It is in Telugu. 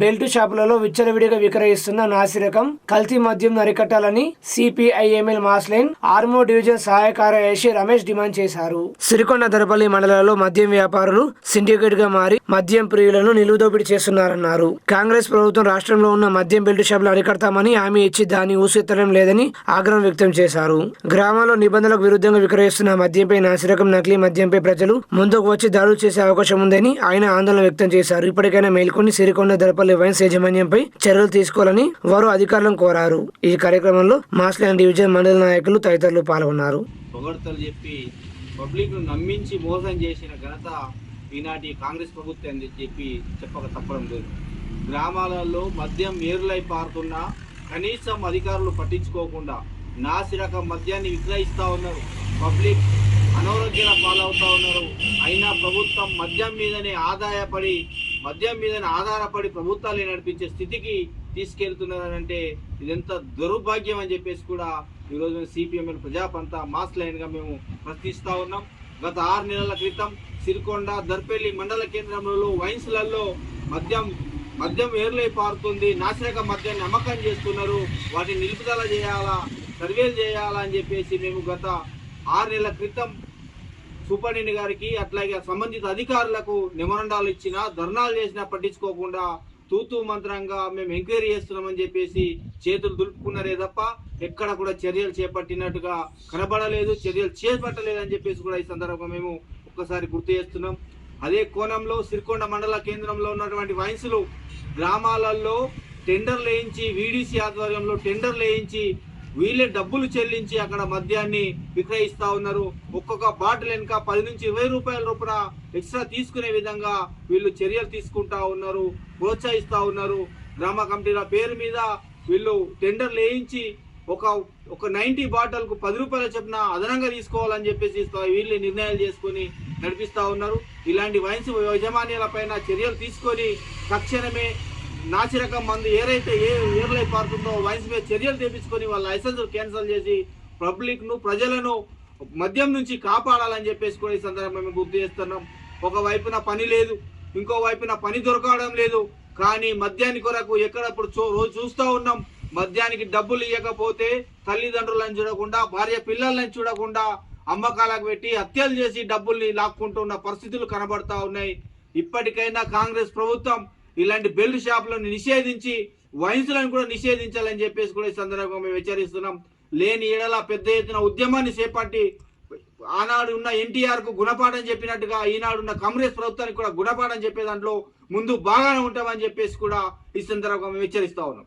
బెల్ట్ షాపులలో విచ్చలవిడిగా విక్రయిస్తున్న నాసిరకం కల్తీ మద్యం అరికట్టాలని సిపిఐఎంఎల్ మాస్లైన్ ఆర్మో డివిజన్ సహాయ కార్యదర్శి రమేష్ డిమాండ్ చేశారు. సిరికొండ దరపల్లి మండలాల్లో మద్యం వ్యాపారులు సిండికేట్గా మారి మద్యం ప్రియులను నిలువుదోపిడి చేస్తున్నారన్నారు. కాంగ్రెస్ ప్రభుత్వం రాష్ట్రంలో ఉన్న మద్యం బెల్ట్ షాపులు అరికడతామని హామీ ఇచ్చి దాన్ని ఊసెత్తడం లేదని ఆగ్రహం వ్యక్తం చేశారు. గ్రామాల్లో నిబంధనలకు విరుద్ధంగా విక్రయిస్తున్న మద్యంపై నాసిరకం నకిలీ మద్యంపై ప్రజలు ముందుకు వచ్చి దాడులు చేసే అవకాశం ఉందని ఆయన ఆందోళన వ్యక్తం చేశారు. ఇప్పటికైనా మేల్కొని సిరికొండ దరపల్లి వైన్స్ యాజమాన్యంపై చర్యలు తీసుకోవాలని వారు అధికారులను కోరారు. ఈ కార్యక్రమంలో మాస్లాండ్ డివిజన్ మండలి నాయకులు తదితరులు పాల్గొన్నారు. చెప్పి పబ్లిక్ను నమ్మించి మోసం చేసిన ఘనత ఈనాటి కాంగ్రెస్ ప్రభుత్వం అని చెప్పి చెప్పక తప్పడం లేదు. గ్రామాలలో మద్యం ఏరులై పారుతున్నా కనీసం అధికారులు పట్టించుకోకుండా నాసిరకం మద్యాన్ని విక్రయిస్తూ ఉన్నారు. పబ్లిక్ అనారోగ్యాల పాలవుతూ ఉన్నారు. అయినా ప్రభుత్వం మద్యం మీదనే ఆదాయపడి మద్యం మీద ఆధారపడి ప్రభుత్వాలు నడిపించే స్థితికి తీసుకెళ్తున్నారంటే ఇదెంత దౌర్భాగ్యం అని చెప్పేసి కూడా ఈరోజు సిపిఎంఎల్ ప్రజాపంత మాస్ లైన్గా మేము ప్రశ్నిస్తూ ఉన్నాం. గత ఆరు నెలల క్రితం సిరికొండ దర్పల్లి మండల కేంద్రంలో వైన్స్లలో మద్యం మద్యం ఏర్లై పారుతుంది. నాశనక మద్యాన్ని అమ్మకం చేస్తున్నారు. వాటిని నిలుపుదల చేయాలా సర్వేలు చేయాలా అని చెప్పేసి మేము గత ఆరు నెలల క్రితం సూపరింటెండెంట్ గారికి అట్లాగే సంబంధిత అధికారులకు నిమరండాలు ఇచ్చినా ధర్నాలు చేసినా పట్టించుకోకుండా తూతూ మంత్రంగా మేము ఎంక్వైరీ చేస్తున్నామని చెప్పేసి చేతులు దులుపుకున్నారే తప్ప ఎక్కడ కూడా చర్యలు చేపట్టినట్టుగా కనబడలేదు చర్యలు చేపట్టలేదు అని చెప్పేసి కూడా ఈ సందర్భంగా మేము ఒక్కసారి గుర్తు చేస్తున్నాం. అదే కోణంలో సిరికొండ మండల కేంద్రంలో ఉన్నటువంటి వయసులు గ్రామాలలో టెండర్లు వేయించి వీడీసీ ఆధ్వర్యంలో టెండర్లు వేయించి వీళ్ళే డబ్బులు చెల్లించి అక్కడ మద్యాన్ని విక్రయిస్తా ఉన్నారు. ఒక్కొక్క బాటిల్ వెనుక పది నుంచి ఇరవై రూపాయల రూపున ఎక్స్ట్రా తీసుకునే విధంగా వీళ్ళు చర్యలు తీసుకుంటా ఉన్నారు ప్రోత్సహిస్తా ఉన్నారు. గ్రామ కమిటీల పేరు మీద వీళ్ళు టెండర్లు వేయించి ఒక ఒక నైన్టీ బాటిల్కు పది రూపాయల చొప్పున అదనంగా తీసుకోవాలని చెప్పేసి వీళ్ళు నిర్ణయాలు చేసుకొని నడిపిస్తా ఉన్నారు. ఇలాంటి వయసు యజమానుల పైన చర్యలు తీసుకొని తక్షణమే నాసిరకం మందు ఏదైతే ఏ ఏర్లై పారుతుందో వైన్స్ మీద చర్యలు తెప్పించుకొని వాళ్ళ లైసెన్స్ క్యాన్సిల్ చేసి పబ్లిక్ను ప్రజలను మద్యం నుంచి కాపాడాలని చెప్పేసి కూడా ఈ సందర్భంగా మేము గుర్తు చేస్తున్నాం. ఒక వైపున పని లేదు ఇంకో వైపున పని దొరకడం లేదు. కానీ మద్యాన్ని కొరకు ఎక్కడప్పుడు చూ- రోజు చూస్తూ ఉన్నాం. మద్యానికి డబ్బులు ఇవ్వకపోతే తల్లిదండ్రులను చూడకుండా భార్య పిల్లలను చూడకుండా అమ్మకాలకు పెట్టి హత్యలు చేసి డబ్బుల్ని లాక్కుంటున్న పరిస్థితులు కనబడతా ఉన్నాయి. ఇప్పటికైనా కాంగ్రెస్ ప్రభుత్వం ఇలాంటి బెల్ట్ షాపులను నిషేధించి వయసులను కూడా నిషేధించాలని చెప్పేసి కూడా ఈ సందర్భంగా మేము హెచ్చరిస్తున్నాం. లేని ఏడల పెద్ద ఎత్తున ఉద్యమాన్ని చేపట్టి ఆనాడు ఉన్న ఎన్టీఆర్కు గుణపాఠం చెప్పినట్టుగా ఈనాడు ఉన్న కాంగ్రెస్ ప్రభుత్వానికి కూడా గుణపాఠం చెప్పే దాంట్లో ముందు బాగానే ఉంటామని చెప్పేసి కూడా ఈ సందర్భంగా మేము హెచ్చరిస్తా ఉన్నాం.